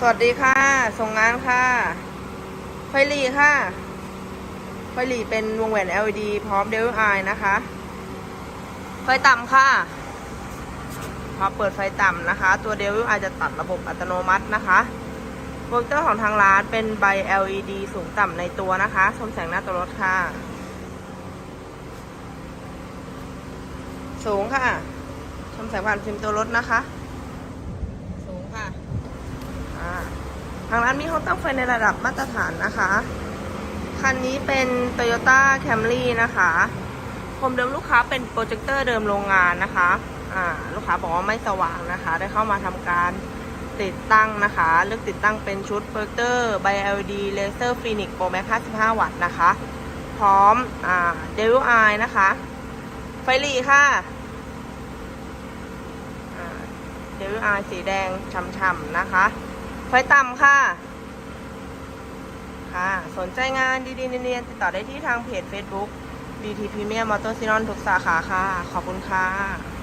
สวัสดีค่ะ ส่งงานค่ะไฟหลีค่ะไฟหลีเป็นวงแหวน LED พร้อม DLI นะคะไฟต่ำค่ะพอเปิดไฟต่ำนะคะ ตัว DLI จะตัดระบบอัตโนมัตินะคะโปรเจคเตอร์ของทางร้านเป็นใบ LED สูงต่ำในตัวนะคะชมแสงหน้าตัวรถค่ะ สูงค่ะ ชมแสงผ่านฟิล์มตัวรถนะคะ สูงค่ะ อ่า ทางร้านมีห้องตั้งไฟในระดับมาตรฐานนะคะ คันนี้เป็น Toyota Camry นะคะผมเดิมลูกค้าเป็นโปรเจคเตอร์เดิมโรงงานนะคะอ่าลูกค้าบอกว่าไม่สว่างนะคะ ได้เข้ามาทำการติดตั้งนะคะ เลือกติดตั้งเป็นชุดโปรเจคเตอร์ไบ LED Laser Phoenix Pro Max 55 วัตต์นะคะ พร้อมอ่า Devil Eye นะคะ ไฟหลีค่ะอ่า Devil Eye สีแดงช่ำๆนะคะ ไฟต่ำค่ะ ค่ะ สนใจงานดีๆเนียนๆติดต่อได้ที่ทางเพจ Facebook DT Premium Motor s i n o n ทุกสาขาค่ะ ขอบคุณค่ะ